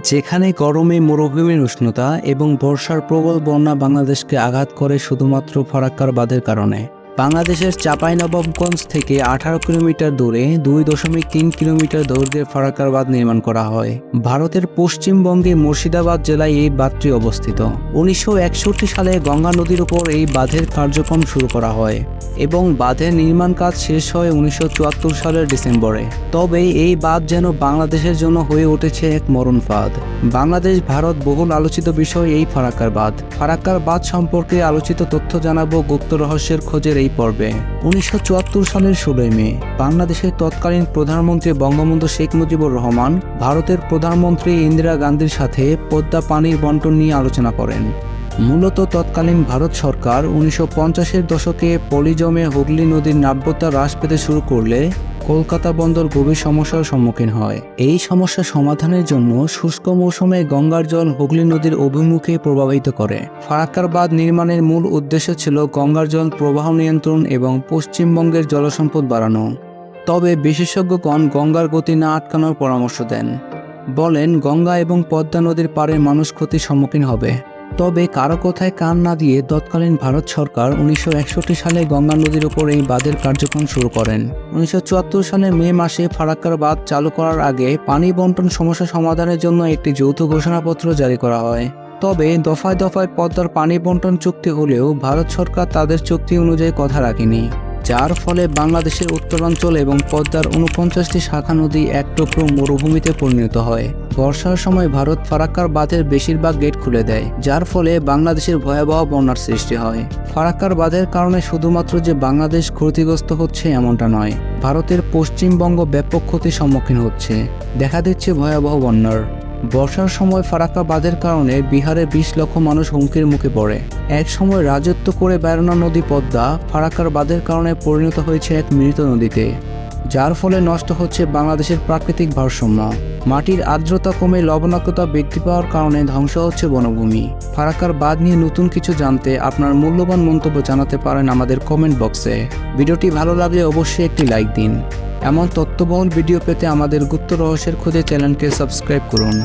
যেখানে গরমে মরুভূমির উষ্ণতা এবং বর্ষার প্রবল বন্যা বাংলাদেশকে আঘাত করে শুধুমাত্র ফরাক্কার বাঁধের কারণে। বাংলাদেশের চাঁপাইনবাবগঞ্জ থেকে আঠারো কিলোমিটার দূরে দুই দশমিক তিন কিলোমিটার দৈর্ঘ্যের ফারাক্কার বাঁধ নির্মাণ করা হয়। ভারতের পশ্চিমবঙ্গে মুর্শিদাবাদ জেলায় এই বাঁধটি অবস্থিত। উনিশশো একষট্টি সালে গঙ্গা নদীর উপর এই বাঁধের কার্যক্রম শুরু করা হয় এবং বাঁধের নির্মাণ কাজ শেষ হয় উনিশশো চুয়াত্তর সালের ডিসেম্বরে। তবে এই বাঁধ যেন বাংলাদেশের জন্য হয়ে উঠেছে এক মরণ ফাঁদ। বাংলাদেশ, ভারত বহুল আলোচিত বিষয় এই ফারাক্কার বাঁধ ফারাক্কার বাঁধ সম্পর্কে আলোচিত তথ্য জানাব গুপ্ত রহস্যের খোঁজের এই পর্বে। উনিশশো চুয়াত্তর সালের ষোলোই মে, বাংলাদেশের তৎকালীন প্রধানমন্ত্রী বঙ্গবন্ধু শেখ মুজিবুর রহমান ভারতের প্রধানমন্ত্রী ইন্দিরা গান্ধীর সাথে পদ্মা পানির বন্টন নিয়ে আলোচনা করেন। মূলত তৎকালীন ভারত সরকার উনিশশো পঞ্চাশের দশকে পলিজমে হুগলি নদীর নাব্যতা হ্রাস পেতে শুরু করলে কলকাতা বন্দর গভীর সমস্যার সম্মুখীন হয়। এই সমস্যা সমাধানের জন্য শুষ্ক মৌসুমে গঙ্গার জল হুগলি নদীর অভিমুখে প্রভাবিত করে। ফারাক্কার বাঁধ নির্মাণের মূল উদ্দেশ্য ছিল গঙ্গার জল প্রবাহ নিয়ন্ত্রণ এবং পশ্চিমবঙ্গের জলসম্পদ বাড়ানো। তবে বিশেষজ্ঞগণ গঙ্গার গতি না আটকানোর পরামর্শ দেন। বলেন, গঙ্গা এবং পদ্মা নদীর পাড়ে মানুষ ক্ষতির সম্মুখীন হবে। তবে কারও কথায় কান না দিয়ে তৎকালীন ভারত সরকার উনিশশো একষট্টি সালে গঙ্গা নদীর উপর এই বাঁধের কার্যক্রম শুরু করেন। উনিশশো চুয়াত্তর সালে মে মাসে ফারাক্কার বাঁধ চালু করার আগে পানি বন্টন সমস্যা সমাধানের জন্য একটি যৌথ ঘোষণাপত্র জারি করা হয়। তবে দফায় দফায় পদ্মার পানি বন্টন চুক্তি হলেও ভারত সরকার তাদের চুক্তি অনুযায়ী কথা রাখেনি, যার ফলে বাংলাদেশের উত্তরাঞ্চল এবং পদ্মার উনপঞ্চাশটি শাখা নদী এক টুকরো মরুভূমিতে পরিণত হয়। বর্ষার সময় ভারত ফারাক্কার বাঁধের বেশিরভাগ গেট খুলে দেয়, যার ফলে বাংলাদেশের ভয়াবহ বন্যার সৃষ্টি হয়। ফারাক্কার বাঁধের কারণে শুধুমাত্র যে বাংলাদেশ ক্ষতিগ্রস্ত হচ্ছে এমনটা নয়, ভারতের পশ্চিমবঙ্গ ব্যাপক ক্ষতির সম্মুখীন হচ্ছে। দেখা দিচ্ছে ভয়াবহ বন্যার। বর্ষার সময় ফারাক্কা বাঁধের কারণে বিহারে বিশ লক্ষ মানুষ হুমকির মুখে পড়ে। এক সময় রাজত্ব করে বেড়ানো নদী পদ্মা ফারাক্কার বাঁধের কারণে পরিণত হয়েছে এক মৃত নদীতে। যার ফলে নষ্ট হচ্ছে বাংলাদেশের প্রাকৃতিক ভারসাম্য। মাটির আর্দ্রতা কমে লবণাক্ততা বৃদ্ধি পাওয়ার কারণে ধ্বংস হচ্ছে বনভূমি। ফারাক্কার বাদ নিয়ে নতুন কিছু জানতে আপনার মূল্যবান মন্তব্য জানাতে পারেন আমাদের কমেন্ট বক্সে ভিডিওটি ভালো লাগলে অবশ্যই একটি লাইক দিন। এমন তথ্যবহুল ভিডিও পেতে আমাদের গুপ্ত রহস্যের খোঁজে চ্যানেলকে সাবস্ক্রাইব করুন।